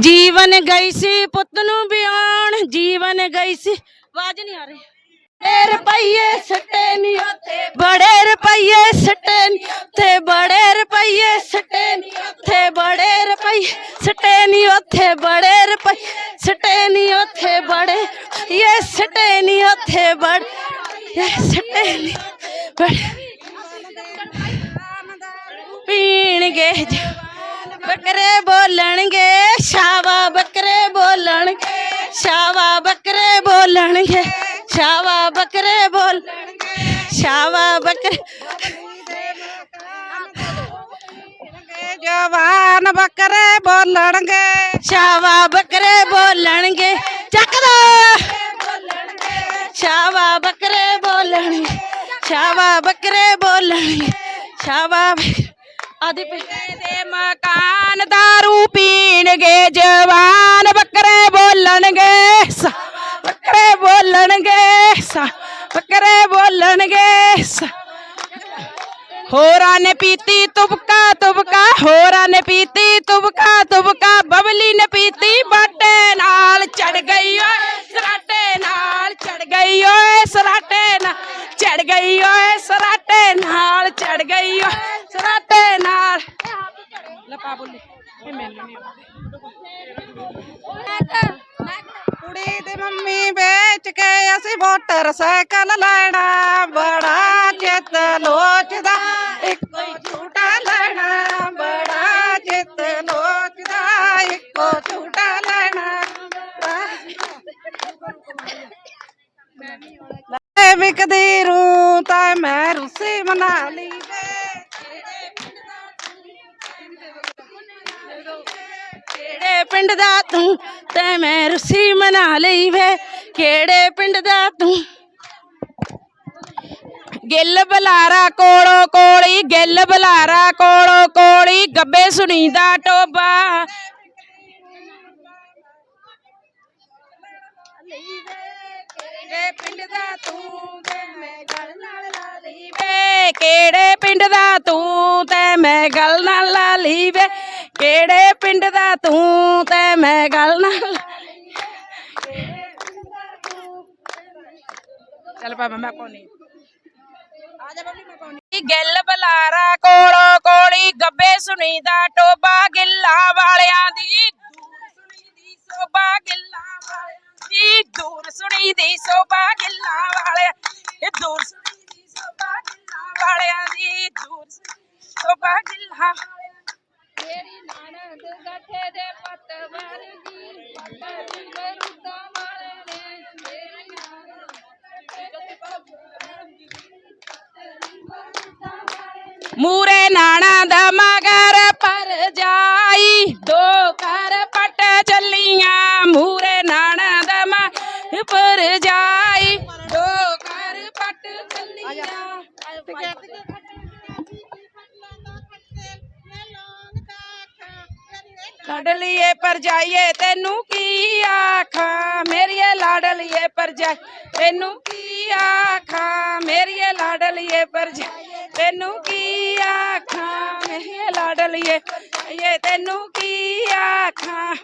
ਜੀਵਨ ਗਈ ਸੀ ਪੁੱਤ ਨੂੰ ਵਿਆਉਣ ਜੀਵਨ ਗਈ ਸੀ। ਆਵਾਜ਼ ਨਹੀਂ ਆ ਰਹੀ। ਬੜੇ ਰੁਪਈਏ ਸੱਟੇ ਨਹੀਂ ਉੱਥੇ, ਬੜੇ ਰੁਪਈਏ ਸੱਟੇ ਨਹੀਂ ਉੱਥੇ, ਬੜੇ ਰੁਪਈਏ ਸੱਟੇ ਨਹੀਂ ਉੱਥੇ, ਬੜੇ ਰੁਪਈਏ ਸੱਟੇ ਨਹੀਂ ਉੱਥੇ, ਬੜੇ ਰੁਪਈਏ ਸੱਟੇ ਨਹੀਂ ਉੱਥੇ, ਬੜੇ ਇਹ ਸੱਟੇ ਨਹੀਂ ਉੱਥੇ, ਬੜੇ ਇਹ ਸੱਟੇ ਨਹੀਂ ਬੜੇ ਪੀਣਗੇ ਜਵਾਨ ਬੱਕਰੇ ਬੋਲਣਗੇ। ਸ਼ਾਵਾ ਬੱਕਰੇ ਬੋਲਣਗੇ ਸ਼ਾਵਾ ਬੱਕਰੇ ਬੋਲਣਗੇ ਸ਼ਾਵਾ ਬੱਕਰੇ ਬੋਲਣਗੇ ਸ਼ਾਵਾ ਬੱਕਰੇ ਜਵਾਨ ਬੱਕਰੇ ਬੋਲਣਗੇ। ਸ਼ਾਵਾ ਬੱਕਰੇ ਬੋਲਣਗੇ ਚੱਕ ਦੋ। ਸ਼ਾਵਾ ਬੱਕਰੇ ਬੋਲਣਗੇ ਸ਼ਾਵਾ ਬੱਕਰੇ ਬੋਲਣਗੇ ਸ਼ਾਵਾ ਆਦੀ ਮਕਾਨ दारू ਪੀਣਗੇ, ਜਵਾਨ ਬੱਕਰੇ ਬੋਲਣਗੇ, ਸਾ ਬੱਕਰੇ ਬੋਲਣਗੇ, ਸਾ ਬੱਕਰੇ ਬੋਲਣਗੇ, ਸਾ ਹੋਰਾਂ ਨੇ ਪੀਤੀ ਤੁਬਕਾ ਤੁਬਕਾ, ਹੋਰਾਂ ਨੇ ਪੀਤੀ ਤੁਬਕਾ ਤੁਬਕਾ, ਬਬਲੀ ਨੇ ਪੀਤੀ, ਬਾਟੇ ਨਾਲ ਚੜ ਗਈ ਓਏ, ਸਰਾਟੇ ਨਾਲ ਚੜ ਗਈ ਓਏ, ਸਰਾਟੇ ਨਾਲ ਚੜ ਗਈ ਓਏ, ਸਰਾਟੇ ਨਾਲ ਚੜ ਗਈ ਓਏ, ਸਰਾਟੇ ਕੁੜੀ ਦੀ ਮੰਮੀ ਵੇਚ ਕੇ ਅਸੀਂ ਮੋਟਰਸਾਈਕਲ ਲੈਣਾ ਬੜਾ ਚਿੱਤ ਲੋਚਦਾ ਇੱਕੋ ਝੂਟਾ ਲੈਣਾ ਬੜਾ ਚਿੱਤ ਲੋਚਦਾ ਇੱਕੋ ਝੂਟਾ ਲੈਣਾ ਮੈਂ ਵਿਕਦੀ ਰੂ ਤਾਂ ਮੈਂ ਰੁੱਸੀ ਮਨਾ ਲਈ ਵੇ ਕਿਹੜੇ ਪਿੰਡ ਦਾ ਤੂੰ, ਤੇ ਮੈਂ ਰੁੱਸੀ ਮਨਾ ਲਈ ਵੇ। ਕਿਹੜੇ ਪਿੰਡ ਦਾ ਤੂੰ? ਗਿੱਲ ਬਲਾਰਾ ਕੋੜੋ ਕੋਲੀ, ਗਿੱਲ ਬਲਾਰਾ ਕੋੜੋ ਕੋਲੀ, ਗੱਬੇ ਸੁਣੀਦਾ ਟੋਬਾ। ਕਿਹੜੇ ਪਿੰਡ ਦਾ ਤੂੰ? ਤੇ ਮੈਂ ਗੱਲ ਨਾਲ ਲਾ ਲਈ ਵੇ। ਕਿਹੜੇ ਪਿੰਡ ਦਾ ਤੂੰ? ਤੇ ਮੈਂ ਗੱਲ ਨਾਲ ਲਾ ਲਈ ਵੇ। ਕਿਹੜੇ ਪਿੰਡ ਦਾ ਤੂੰ ਤੇ ਮੈਂ ਗੱਲ ਨਾਲ ਚੱਲ ਪਾਪਾ ਮੈਂ ਪਾਉਣੀ। ਗਿੱਲ ਬਲਾਰਾ ਮੂਰੇ ਨਾਣਾ ਦਾ ਮਗਰ ਪਰ ਜਾਈ, ਦੋ ਕਰ ਪਟ ਚੱਲੀਆਂ। ਮੂਰੇ ਨਾਣਾ ਦਾ ਮਗਰ ਪਰ ਜਾਈ, ਦੋ ਕਰ ਪਟ ਚੱਲੀਆਂ। ਲਾਡਲੀਏ ਪਰ ਜਾਈਏ, ਤੈਨੂੰ ਕੀ ਆਖਾਂ? ਮੇਰੀਏ ਲਾਡਲੀਏ ਪਰ ਜਾਈ, ਤੈਨੂੰ ਕੀ ਆਖਾਂ? ਮੇਰੀਏ ਲਾਡਲੀਏ ਪਰ ਜਾਈ। ਤੈਨੂੰ ਕੀ ਆਖਾਂ ਮੇਰੀਏ ਲਾਡਲੀਏ ਇਹ ਤੈਨੂੰ ਕੀ ਆਖਾਂ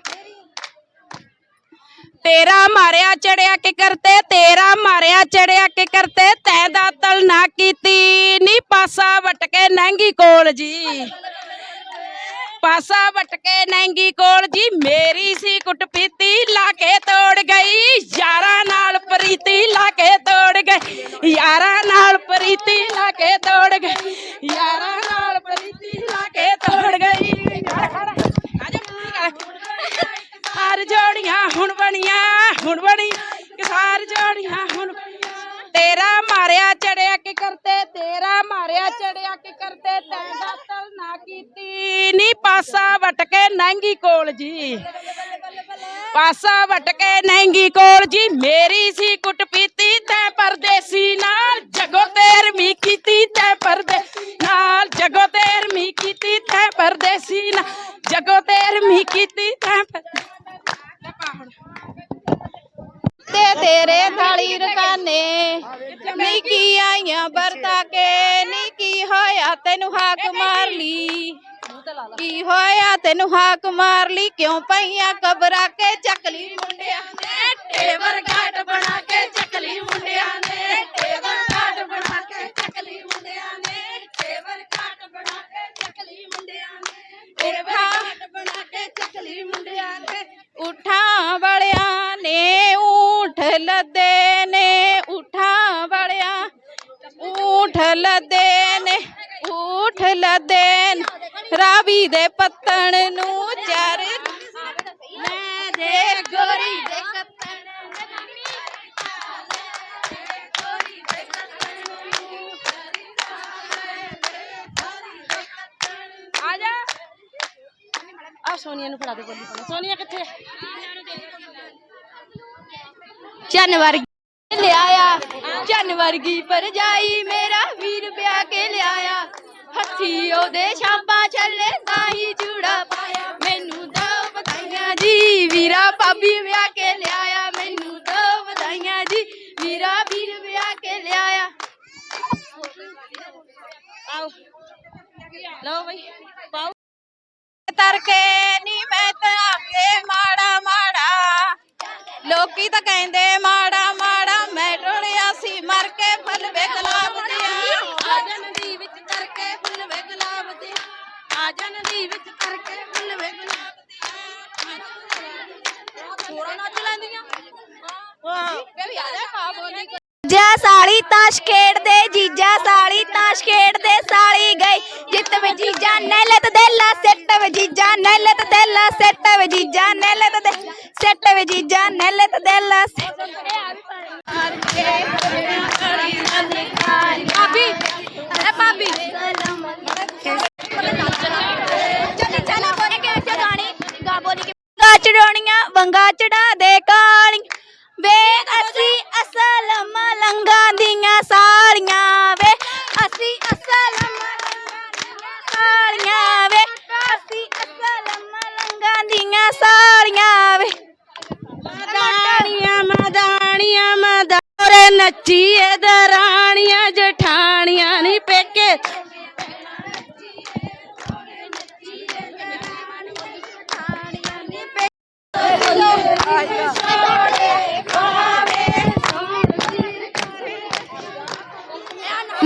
ਤੇਰਾ ਮਾਰਿਆ ਚੜਿਆ ਕਿ ਕਰਤੇ ਤੇਰਾ ਮਾਰਿਆ ਚੜਿਆ ਕਿ ਕਰਤੇ ਤੈ ਦਾ ਤਲ ਨਾ ਕੀਤੀ ਨੀ ਪਾਸਾ ਵਟ ਕੇ ਨਹਿੰਗੀ ਕੋਲ ਜੀ ਪਾਸਾ ਵਟ ਕੇ ਨਹਿੰਗੀ ਕੋਲ ਜੀ ਮੇਰੀ ਸੀ ਕੁੱਟ ਪੀਤੀ ਲਾ ਕੇ ਤੋੜ ਗਈ ਯਾਰਾਂ ਨਾਲ ਪ੍ਰੀਤੀ ਲਾ ਕੇ ਤੋੜ ਗਈ ਯਾਰਾਂ ਨਾਲ ਪ੍ਰੀਤੀ ਲਾ ਕੇ ਤੋੜ ਗਈ ਯਾਰਾਂ ਨਾਲ ਪ੍ਰੀਤੀ ਲਾ ਕੇ ਤੋੜ ਗਈ ਖੜ ਖੜ ਆ ਜਾ ਮੰਮੀ ਕਰ ਸਾਰ ਜੋੜੀਆਂ ਹੁਣ ਬਣੀਆਂ ਹੁਣ ਬਣੀ ਸਾਰ ਜੋੜੀਆਂ ਹੁਣ ਤੇਰਾ ਮਾਰਿਆ ਚੜਿਆ ਕਿ ਕਰਤੇ ਤੇਰਾ ਪਾਸਾ ਵਟ ਕੇ ਨਹਿੰਗੀ ਕੋਲ ਜੀ ਕੋਲ ਜੀ ਮੇਰੀ ਸੀ ਕੁੱਟ ਪੀਤੀ ਤੈ ਪਰਦੇਸੀ ਨਾਲ, ਜਗੋ ਤੇਰਵੀਂ ਕੀਤੀ ਤੈ ਪਰਦੇਸੀ ਨਾਲ, ਜਗੋ ਤੇਰਵੀਂ ਕੀਤੀ ਤੈ ਪਰਦੇਸੀ ਨਾਲ, ਜਗੋ ਤੇਰਵੀਂ ਕੀਤੀ ਤੈ ਪਰ- ਤੇ ਤੇਰੇ ਥਾਲੀ ਰਕਾਨੇ ਨੀ ਕੀ ਆਈਆਂ ਵਰਤਾ ਕੇ ਨੀ ਕੀ ਹੋਇਆ ਤੈਨੂੰ ਹਾਕ ਮਾਰ ਲਈ ਕੀ ਹੋਇਆ? ਤੈਨੂੰ ਹਾਕ ਮਾਰ ਲਈ? ਕਿਉਂ ਪਈਆਂ? ਕਬਰਾਂ ਕੇ ਚੱਕਲੀ ਮੁੰਡਿਆਂ ਨੇ। ਟੇਵਰ ਘਾਟ ਬਣਾ ਕੇ ਚੱਕਲੀ ਮੁੰਡਿਆਂ ਨੇ। ਟੇਵਰ ਘਾਟ ਬਣਾ ਕੇ ਚੱਕਲੀ ਮੁੰਡਿਆਂ ਨੇ। ਟੇਵਰ ਘਾਟ ਬਣਾ ਕੇ ਚੱਕਲੀ ਮੁੰਡਿਆਂ ਨੇ। ਟੇਵਰ ਘਾਟ ਬਣਾ ਕੇ ਚੱਕਲੀ ਮੁੰਡਿਆਂ ਨੇ। ਉਠਾਂ ਵਾਲਿਆਂ ਨੇ ਊਠ ਲੱਦੇ ਨੇ। ਉਠਾਂ ਵਾਲਿਆਂ ਊਠ ਲੱਦੇ ਨੇ। ਊਠ ਲੱਦੇ ਨੇ। ਰਾਵੀ ਦੇ ਪੱਤਣ ਨੂੰ ਚਰ। ਮੈਂ ਦੇ ਗੋਰੀ ਦੇ ਕੱਤਣ ਆ ਸੋਨੀਆ ਨੂੰ ਫੜਾ ਦੇ ਬੋਲੀ ਸੋਨੀਆ ਕਿੱਥੇ? ਚੰਨ ਵਰਗੀ ਲਿਆਇਆ। ਚੰਨ ਵਰਗੀ ਪਰਜਾਈ ਮੇਰਾ ਵੀਰ ਵਿਆਹ ਕੇ ਲਿਆਇਆ। ਹੱਥੀ ਉਹਦੇ ਛਾਪਾਂ ਛੱਲੇ ਦਾਈ ਜੂੜਾ ਪਾਇਆ। ਮੈਨੂੰ ਦੋ ਵਧਾਈਆਂ ਜੀ, ਵੀਰਾ ਭਾਬੀ ਵਿਆਹ ਕੇ ਲਿਆਇਆ। ਮੈਨੂੰ ਦੋ ਵਧਾਈਆਂ ਜੀ, ਵੀਰਾ ਵੀਰ ਵਿਆਹ ਕੇ ਲਿਆਇਆ। ਆਓ। ਲਓ ਬਈ, ਪਾਓ। ਤਰਕੇ ਨੀ ਮੈਂ ਤਾਂ ਆਗੇ ਮਾੜਾ ਮਾੜਾ ਲੋਕੀ ਤਾਂ ਕਹਿੰਦੇ ਦੇਲਾ ਭਾਬੀ ਐ ਭਾਬੀ। ਚੱਲ ਚੱਲ ਬੋਲੇ ਕਿ ਅੱਛਾ ਗਾਣੀ ਗਾ ਬੋਲੀ ਕਿ ਵੰਗਾ ਚੜਾਉਣੀਆਂ, ਵੰਗਾ ਚੜਾ ਦੇ ਕਾਲੀ ਵੇ, ਅਸੀਂ ਅਸਲ ਮਲੰਗਾਂ ਦੀਆਂ ਸਾਰੀਆਂ, ਵੇ, ਅਸੀਂ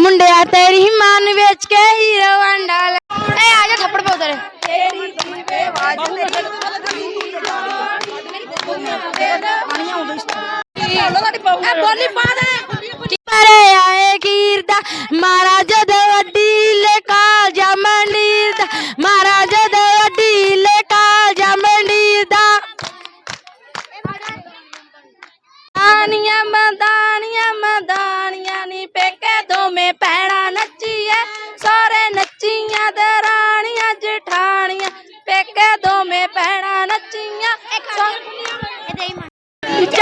ਮੁੰਡਿਆ ਤੇਰੀ ਮਨ ਵਿੱਚ ਕੇ ਹੀਰੋ ਵੰਡਾ ਲੈ ਏ ਆ ਜਾ ਥੱਪੜ ਪਾ ਉਧਰ ਤੇਰੀ ਜੀਵੇ ਵਾਜ ਤੇਰੀ ਬੋਲੀ ਪਾ ਦੇ ਪਰੇ ਆਏ ਕੀਰ ਦਾ ਮਾਰਾ ਜਦ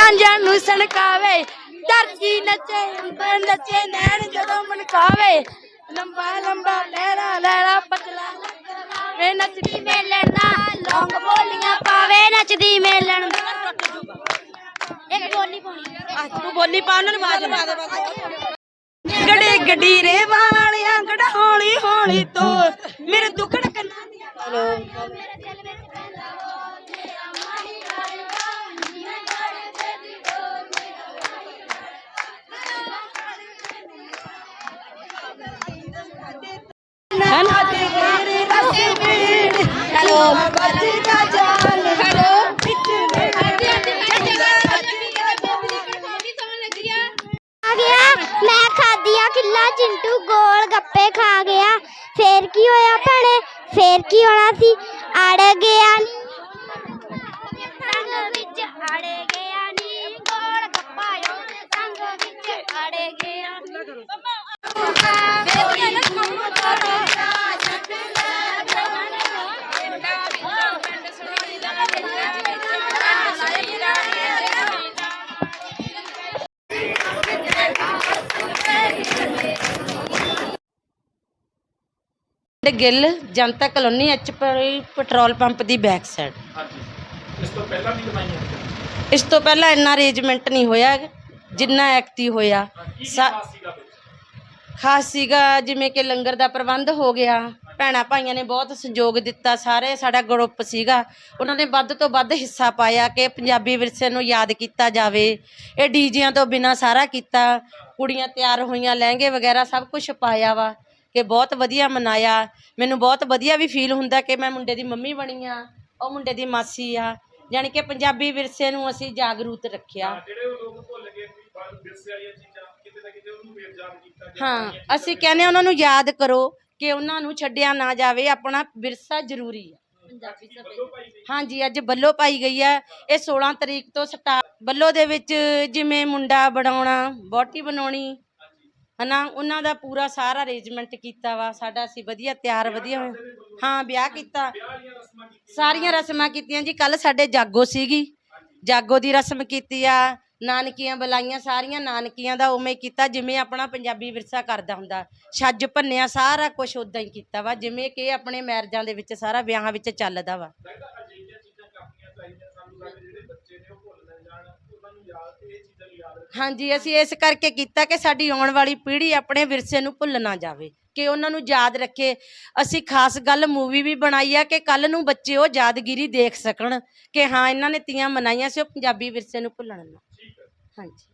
ਚਾਂਜਾਂ ਨੂੰ ਸਣਕਾਵੇ। ਦਰਜੀ ਨੱਚੇ ਅੰਬਰ ਨੱਚੇ ਨੈਣ ਜਦੋਂ ਮਨਕਾਵੇ ਲੰਬਾ ਲੰਬਾ ਲਹਿਰਾ ਲਹਿਰਾ ਪਤਲਾ ਵੇ ਨੱਚਦੀ ਮੇਲਣ ਦਾ ਲੌਂਗ ਬੋਲੀਆਂ ਪਾਵੇ। ਨੱਚਦੀ ਮੇਲਣ ਦਾ ਇੱਕ ਬੋਲੀ ਪਾਉਣੀ ਤੂੰ ਬੋਲੀ ਪਾ ਉਹਨਾਂ ਨੂੰ ਪਾ ਦੇ ਗੜੇ ਗਡੀਰੇ ਵਾਲਿਆਂ ਗੜਾ ਹੌਲੀ ਹੌਲੀ ਤੋਂ ਮੇਰੇ ਦੁਖੜ ਕੰਨਾਂ ਦੀਆਂ ਹੈਲੋ ਹੈਲੋ ਆ ਗਿਆ ਮੈਂ ਖਾਦੀਆ ਕਿੱਲਾ ਚਿੰਟੂ ਗੋਲ ਗੱਪੇ ਖਾ ਗਿਆ ਫੇਰ ਕੀ ਹੋਇਆ ਭੈਣੇ ਫੇਰ ਕੀ ਹੋਣਾ ਸੀ ਅੜ ਗਿਆ ਨੀ। ਸੰਗ ਵਿੱਚ ਅੜ ਗਿਆ ਨੀ ਗੋਲ ਗੱਪਾ ਉਹਦੇ ਸੰਗ ਵਿੱਚ ਅੜ ਗਿਆ Gill Janta colony H petrol pump ਦੀ ਬੈਕ ਸਾਈਡ ਇਸ ਤੋਂ ਪਹਿਲਾਂ ਵੀ ਕਮਾਈਆਂ ਇਸ ਤੋਂ ਪਹਿਲਾਂ ਇੰਨਾ ਅਰੇਂਜਮੈਂਟ ਨਹੀਂ ਹੋਇਆ ਜਿੰਨਾ ਐਕਤੀ ਹੋਇਆ। ਸਾ- ਖਾਸ ਸੀਗਾ ਜਿਵੇਂ ਕਿ ਲੰਗਰ ਦਾ ਪ੍ਰਬੰਧ ਹੋ ਗਿਆ ਭੈਣਾਂ ਭਾਈਆਂ ਨੇ ਬਹੁਤ ਸਹਿਯੋਗ ਦਿੱਤਾ ਸਾਰੇ ਸਾਡਾ ਗਰੁੱਪ ਸੀਗਾ। ਉਹਨਾਂ ਨੇ ਵੱਧ ਤੋਂ ਵੱਧ ਹਿੱਸਾ ਪਾਇਆ ਕਿ ਪੰਜਾਬੀ ਵਿਰਸੇ ਨੂੰ ਯਾਦ ਕੀਤਾ ਜਾਵੇ। ਇਹ ਡੀਜਿਆਂ ਤੋਂ ਬਿਨਾ ਸਾਰਾ ਕੀਤਾ। ਕੁੜੀਆਂ ਤਿਆਰ ਹੋਈਆਂ ਲਹਿੰਗੇ ਵਗੈਰਾ ਸਭ ਕੁਝ ਪਾਇਆ ਵਾ। ਕਿ ਬਹੁਤ ਵਧੀਆ ਮਨਾਇਆ। ਮੈਨੂੰ ਬਹੁਤ ਵਧੀਆ ਵੀ ਫੀਲ ਹੁੰਦਾ ਕਿ ਮੈਂ ਮੁੰਡੇ ਦੀ ਮੰਮੀ ਬਣੀ ਆ ਉਹ ਮੁੰਡੇ ਦੀ ਮਾਸੀ ਆ। ਯਾਨੀ ਕਿ ਪੰਜਾਬੀ ਵਿਰਸੇ ਨੂੰ ਅਸੀਂ ਜਾਗਰੂਕ ਰੱਖਿਆ। ਜਿਹੜੇ ਉਹ ਲੋਕ ਭੁੱਲ ਗਏ ਵੀ ਬਾਹਰ ਵਿਰਸੇ ਵਾਲੀਆਂ ਚੀਜ਼ਾਂ ਕਿਤੇ ਨਾ ਕਿਤੇ ਉਹਨੂੰ ਵੀ ਯਾਦ ਕੀਤਾ ਜਾਂ ਹਾਂ ਅਸੀਂ ਕਹਿੰਦੇ ਹਾਂ ਉਹਨਾਂ ਨੂੰ ਯਾਦ ਕਰੋ ਕਿ ਉਹਨਾਂ ਨੂੰ ਛੱਡਿਆ ਨਾ ਜਾਵੇ ਆਪਣਾ ਵਿਰਸਾ ਜ਼ਰੂਰੀ ਹੈ ਹਾਂਜੀ ਅੱਜ ਬੱਲੋ ਪਾਈ ਗਈ ਹੈ ਇਹ 16 ਤਰੀਕ ਤੋਂ ਸਟਾਰਟ ਬੱਲੋ ਦੇ ਵਿੱਚ ਜਿਵੇਂ ਮੁੰਡਾ ਬਣਾਉਣਾ ਬੋਟੀ ਬਣਾਉਣੀ ਹਨਾ ਉਹਨਾਂ ਦਾ ਪੂਰਾ ਸਾਰਾ ਅਰੇਂਜਮੈਂਟ ਕੀਤਾ ਵਾ ਸਾਡਾ ਅਸੀਂ ਵਧੀਆ ਤਿਆਰ ਵਧੀਆ ਹਾਂ ਵਿਆਹ ਕੀਤਾ। ਸਾਰੀਆਂ ਰਸਮਾਂ ਕੀਤੀਆਂ ਜੀ ਕੱਲ ਸਾਡੇ ਜਾਗੋ ਸੀਗੀ। ਜਾਗੋ ਦੀ ਰਸਮ ਕੀਤੀ ਆ ਨਾਨਕੀਆਂ ਬੁਲਾਈਆਂ ਸਾਰੀਆਂ ਨਾਨਕੀਆਂ ਦਾ ਉਵੇਂ ਕੀਤਾ ਜਿਵੇਂ ਆਪਣਾ ਪੰਜਾਬੀ ਵਿਰਸਾ ਕਰਦਾ ਹੁੰਦਾ। ਛੱਜ ਭੰਨਿਆ ਸਾਰਾ ਕੁਝ ਉਦਾਂ ਹੀ ਕੀਤਾ ਵਾ ਜਿਵੇਂ ਕਿ ਆਪਣੇ ਮੈਰਜਾਂ ਦੇ ਵਿੱਚ ਸਾਰਾ ਵਿਆਹਾਂ ਵਿੱਚ ਚੱਲਦਾ ਵਾ ਲੱਗਦਾ ਅਜਿਹੀਆਂ ਚੀਜ਼ਾਂ ਕਰਨੀਆਂ ਚਾਹੀਦੀਆਂ ਸਾਨੂੰ ਲੱਗਦਾ ਜਿਹੜੇ ਬੱਚੇ ਨੇ ਉਹ ਭੁੱਲ ਨਾ ਜਾਣ ਉਹਨਾਂ ਨੂੰ ਯਾਦ ਇਹ ਚੀਜ਼ਾਂ ਨੂੰ ਯਾਦ ਰੱਖਣ ਹਾਂਜੀ ਅਸੀਂ ਇਸ ਕਰਕੇ ਕੀਤਾ ਕਿ ਸਾਡੀ ਆਉਣ ਵਾਲੀ ਪੀੜ੍ਹੀ ਆਪਣੇ ਵਿਰਸੇ ਨੂੰ ਭੁੱਲ ਨਾ ਜਾਵੇ ਕਿ ਉਹਨਾਂ ਨੂੰ ਯਾਦ ਰੱਖੇ। ਅਸੀਂ ਖਾਸ ਗੱਲ ਮੂਵੀ ਵੀ ਬਣਾਈ ਆ ਕਿ ਕੱਲ ਨੂੰ ਬੱਚੇ ਉਹ ਯਾਦਗਿਰੀ ਦੇਖ ਸਕਣ ਕਿ ਹਾਂ ਇਹਨਾਂ ਨੇ ਤੀਆਂ ਮਨਾਈਆਂ ਸੀ ਉਹ ਪੰਜਾਬੀ ਵਿਰਸੇ ਨੂੰ ਭੁੱਲਣ ਨਾ। ਹਾਂਜੀ।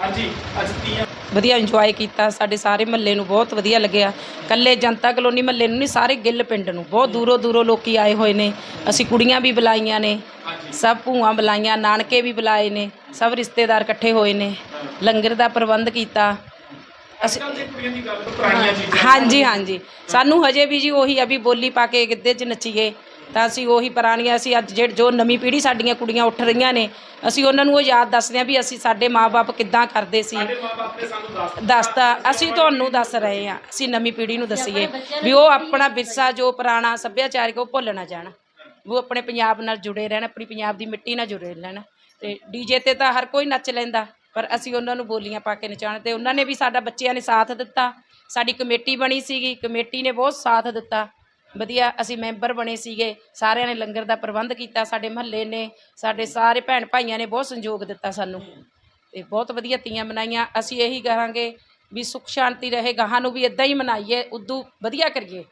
ਹਾਂਜੀ ਅੱਜ ਤੀਆਂ ਵਧੀਆ ਇੰਜੋਏ ਕੀਤਾ ਸਾਡੇ ਸਾਰੇ ਮਹੱਲੇ ਨੂੰ ਬਹੁਤ ਵਧੀਆ ਲੱਗਿਆ। ਕੱਲੇ ਜਨਤਾ ਕਲੋਨੀ ਮਹੱਲੇ ਨੂੰ ਨਹੀਂ ਸਾਰੇ ਗਿੱਲ ਪਿੰਡ ਨੂੰ। ਬਹੁਤ ਦੂਰੋਂ ਦੂਰੋਂ ਲੋਕੀ ਆਏ ਹੋਏ ਨੇ। ਅਸੀਂ ਕੁੜੀਆਂ ਵੀ ਬੁਲਾਈਆਂ ਨੇ। ਸਭ ਭੂਆਂ ਬੁਲਾਈਆਂ ਨਾਨਕੇ ਵੀ ਬੁਲਾਏ ਨੇ ਸਭ ਰਿਸ਼ਤੇਦਾਰ ਇਕੱਠੇ ਹੋਏ ਨੇ ਲੰਗਰ ਦਾ ਪ੍ਰਬੰਧ ਕੀਤਾ। ਅਸੀਂ ਹਾਂਜੀ ਹਾਂਜੀ। ਸਾਨੂੰ ਹਜੇ ਵੀ ਜੀ ਉਹੀ ਆ ਵੀ ਬੋਲੀ ਪਾ ਕੇ ਗਿੱਧੇ 'ਚ ਨੱਚੀਏ ਤਾਂ ਅਸੀਂ ਉਹੀ ਪੁਰਾਣੀਆਂ ਅਸੀਂ ਅੱਜ ਜਿਹੜੇ ਜੋ ਨਵੀਂ ਪੀੜ੍ਹੀ ਸਾਡੀਆਂ ਕੁੜੀਆਂ ਉੱਠ ਰਹੀਆਂ ਨੇ ਅਸੀਂ ਉਹਨਾਂ ਨੂੰ ਉਹ ਯਾਦ ਦੱਸਦੇ ਹਾਂ ਵੀ ਅਸੀਂ ਸਾਡੇ ਮਾਪੇ ਕਿੱਦਾਂ ਕਰਦੇ ਸੀ। ਸਾਡੇ ਮਾਪੇ ਨੇ ਸਾਨੂੰ ਦੱਸ ਦੱਸਤਾ। ਅਸੀਂ ਤੁਹਾਨੂੰ ਦੱਸ ਰਹੇ ਹਾਂ ਅਸੀਂ ਨਵੀਂ ਪੀੜ੍ਹੀ ਨੂੰ ਦੱਸੀਏ ਵੀ ਉਹ ਆਪਣਾ ਵਿਰਸਾ ਜੋ ਪੁਰਾਣਾ ਸੱਭਿਆਚਾਰਕ ਉਹ ਭੁੱਲ ਨਾ ਜਾਣ। ਉਹ ਆਪਣੇ ਪੰਜਾਬ ਨਾਲ ਜੁੜੇ ਰਹਿਣ, ਆਪਣੀ ਪੰਜਾਬ ਦੀ ਮਿੱਟੀ ਨਾਲ ਜੁੜੇ ਰਹਿਣ। ਤੇ ਡੀਜੇ ਤੇ ਤਾਂ ਹਰ ਕੋਈ ਨੱਚ ਲੈਂਦਾ, ਪਰ ਅਸੀਂ ਉਹਨਾਂ ਨੂੰ ਬੋਲੀਆਂ ਪਾ ਕੇ ਨਚਾਉਣ ਤੇ ਉਹਨਾਂ ਨੇ ਵੀ ਸਾਡਾ ਬੱਚਿਆਂ ਨੇ ਸਾਥ ਦਿੱਤਾ। ਸਾਡੀ ਕਮੇਟੀ ਬਣੀ ਸੀਗੀ, ਕਮੇਟੀ ਨੇ ਬਹੁਤ ਸਾਥ ਦਿੱਤਾ। ਵਧੀਆ, ਅਸੀਂ ਮੈਂਬਰ ਬਣੇ ਸੀਗੇ, ਸਾਰਿਆਂ ਨੇ ਲੰਗਰ ਦਾ ਪ੍ਰਬੰਧ ਕੀਤਾ, ਸਾਡੇ ਮਹੱਲੇ ਨੇ, ਸਾਡੇ ਸਾਰੇ ਭੈਣ ਭਾਈਆਂ ਨੇ ਬਹੁਤ ਸੰਯੋਗ ਦਿੱਤਾ ਸਾਨੂੰ। ਤੇ ਬਹੁਤ ਵਧੀਆ ਤੀਆਂ ਮਨਾਈਆਂ। ਅਸੀਂ ਇਹੀ ਕਹਾਂਗੇ ਵੀ ਸੁਖ ਸ਼ਾਂਤੀ ਰਹੇ, ਗਾਹਾਂ ਨੂੰ ਵੀ ਇਦਾਂ ਹੀ ਮਨਾਈਏ, ਉਦੋਂ ਵਧੀਆ ਕਰੀਏ।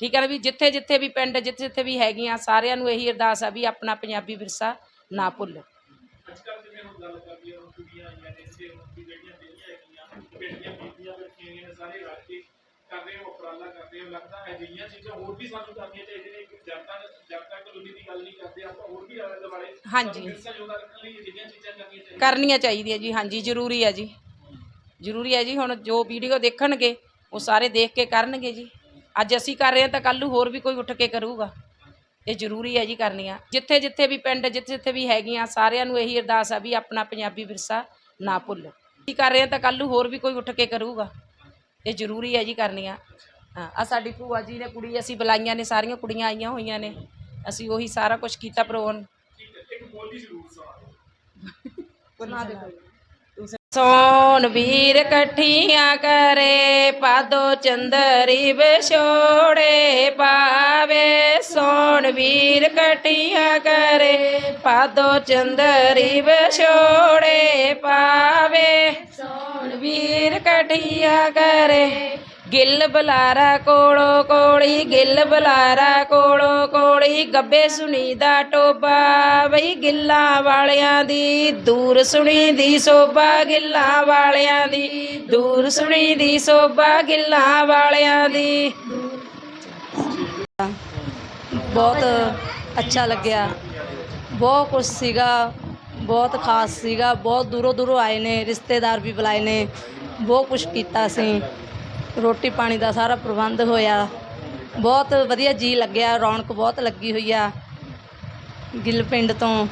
ਠੀਕ ਹੈ ਨਾ ਵੀ ਜਿੱਥੇ ਜਿੱਥੇ ਵੀ ਪਿੰਡ ਜਿੱਥੇ ਜਿੱਥੇ ਵੀ ਹੈਗੀਆਂ ਸਾਰਿਆਂ ਨੂੰ ਇਹੀ ਅਰਦਾਸ ਆ ਵੀ ਆਪਣਾ ਪੰਜਾਬੀ ਵਿਰਸਾ ਨਾ ਭੁੱਲੋ। ਅੱਜ ਕੱਲ੍ਹ ਜਿਵੇਂ ਹੁਣ ਗੱਲ ਕਰਦੀ ਹਾਂ ਕੁੜੀਆਂ ਆਈਆਂ ਨੇ ਤੇ ਹੁਣ ਵੀ ਜਿਹੜੀਆਂ ਵਿਹਲੀਆਂ ਹੈਗੀਆਂ ਬੇਟੀਆਂ ਬੀਬੀਆਂ ਰੱਖੀਆਂ ਗਈਆਂ ਨੇ ਸਾਰੇ ਰਲ ਕੇ ਕਰ ਰਹੇ ਹੋ ਉਪਰਾਲਾ ਕਰਦੇ ਹੋ ਲੱਗਦਾ ਹੈ ਅਜਿਹੀਆਂ ਚੀਜ਼ਾਂ ਹੋਰ ਵੀ ਸਾਨੂੰ ਕਰਨੀਆਂ ਚਾਹੀਦੀਆਂ ਨੇ ਜਨਤਾ ਜਨਤਾ ਕਲੋਨੀ ਦੀ ਗੱਲ ਨਹੀਂ ਕਰਦੇ ਆਪਾਂ ਹੋਰ ਵੀ ਆਲੇ ਦੁਆਲੇ ਹਾਂਜੀ। ਵਿਰਸਾ ਜਿਉਂਦਾ ਰੱਖਣ ਲਈ ਅਜਿਹੀਆਂ ਚੀਜ਼ਾਂ ਕਰਨੀਆਂ ਚਾਹੀਦੀਆਂ। ਕਰਨੀਆਂ ਚਾਹੀਦੀਆਂ ਜੀ ਹਾਂਜੀ ਜ਼ਰੂਰੀ ਹੈ ਜੀ। ਜ਼ਰੂਰੀ ਹੈ ਜੀ ਹੁਣ ਜੋ ਵੀਡੀਓ ਦੇਖਣਗੇ ਉਹ ਸਾਰੇ ਦੇਖ ਕੇ ਕਰਨਗੇ ਜੀ। ਅੱਜ ਅਸੀਂ ਕਰ ਰਹੇ ਹਾਂ ਤਾਂ ਕੱਲ੍ਹ ਨੂੰ ਹੋਰ ਵੀ ਕੋਈ ਉੱਠ ਕੇ ਕਰੂਗਾ। ਇਹ ਜ਼ਰੂਰੀ ਹੈ ਜੀ ਕਰਨੀਆਂ ਜਿੱਥੇ ਜਿੱਥੇ ਵੀ ਪਿੰਡ ਜਿੱਥੇ ਜਿੱਥੇ ਵੀ ਹੈਗੀਆਂ ਸਾਰਿਆਂ ਨੂੰ ਇਹੀ ਅਰਦਾਸ ਆ ਵੀ ਆਪਣਾ ਪੰਜਾਬੀ ਵਿਰਸਾ ਨਾ ਭੁੱਲੋ। ਅਸੀਂ ਕਰ ਰਹੇ ਹਾਂ ਤਾਂ ਕੱਲ੍ਹ ਨੂੰ ਹੋਰ ਵੀ ਕੋਈ ਉੱਠ ਕੇ ਕਰੂਗਾ। ਇਹ ਜ਼ਰੂਰੀ ਹੈ ਜੀ ਕਰਨੀਆਂ ਆ। ਸਾਡੀ ਭੂਆ ਜੀ ਨੇ ਕੁੜੀ ਅਸੀਂ ਬੁਲਾਈਆਂ ਨੇ ਸਾਰੀਆਂ ਕੁੜੀਆਂ ਆਈਆਂ ਹੋਈਆਂ ਨੇ। ਅਸੀਂ ਉਹੀ ਸਾਰਾ ਕੁਝ ਕੀਤਾ ਪ੍ਰੋਗਰਾਮ ਠੀਕ ਹੈ ਇੱਕ ਬੋਲੀ ਜ਼ਰੂਰ ਸੁਣਾ ਦਿਓ। ਸੋਨ ਵੀਰ ਇਕੱਠੀਆਂ ਕਰੇ, ਪਾਦੋ ਚੰਦਰੀ ਵਿਛੋੜੇ ਪਾਵੇ। ਸੋਨ ਵੀਰ ਇਕੱਠੀਆਂ ਕਰੇ, ਪਾਦੋ ਚੰਦਰੀ ਵਿਛੋੜੇ ਪਾਵੇ। ਸੋਨ ਵੀਰ ਇਕੱਠੀਆਂ ਕਰੇ ਗਿੱਲ ਬਲਾਰਾ ਕੋੜੋ ਕੋੜੀ ਗਿੱਲ ਬਲਾਰਾ ਕੋੜੋ ਕੋੜੀ ਗੱਬੇ ਸੁਣੀ ਦਾ ਟੋਬਾ ਬਈ ਗਿੱਲਾਂ ਵਾਲਿਆਂ ਦੀ, ਦੂਰ ਸੁਣੀ ਦੀ ਸੋਭਾ ਗਿੱਲਾਂ ਵਾਲਿਆਂ ਦੀ, ਦੂਰ ਸੁਣੀ ਦੀ ਸੋਭਾ ਗਿੱਲਾਂ ਵਾਲਿਆਂ ਦੀ। ਬਹੁਤ ਅੱਛਾ ਲੱਗਿਆ। ਬਹੁਤ ਕੁਝ ਸੀਗਾ, ਬਹੁਤ ਖਾਸ ਸੀਗਾ, ਬਹੁਤ ਦੂਰੋਂ ਦੂਰੋਂ ਆਏ ਨੇ, ਰਿਸ਼ਤੇਦਾਰ ਵੀ ਬੁਲਾਏ ਨੇ, ਬਹੁਤ ਕੁਝ ਕੀਤਾ ਸੀ। ਰੋਟੀ ਪਾਣੀ ਦਾ ਸਾਰਾ ਪ੍ਰਬੰਧ ਹੋਇਆ। ਬਹੁਤ ਵਧੀਆ ਜੀ ਲੱਗਿਆ, ਰੌਣਕ ਬਹੁਤ ਲੱਗੀ ਹੋਈ ਆ। ਗਿੱਲ ਪਿੰਡ ਤੋਂ।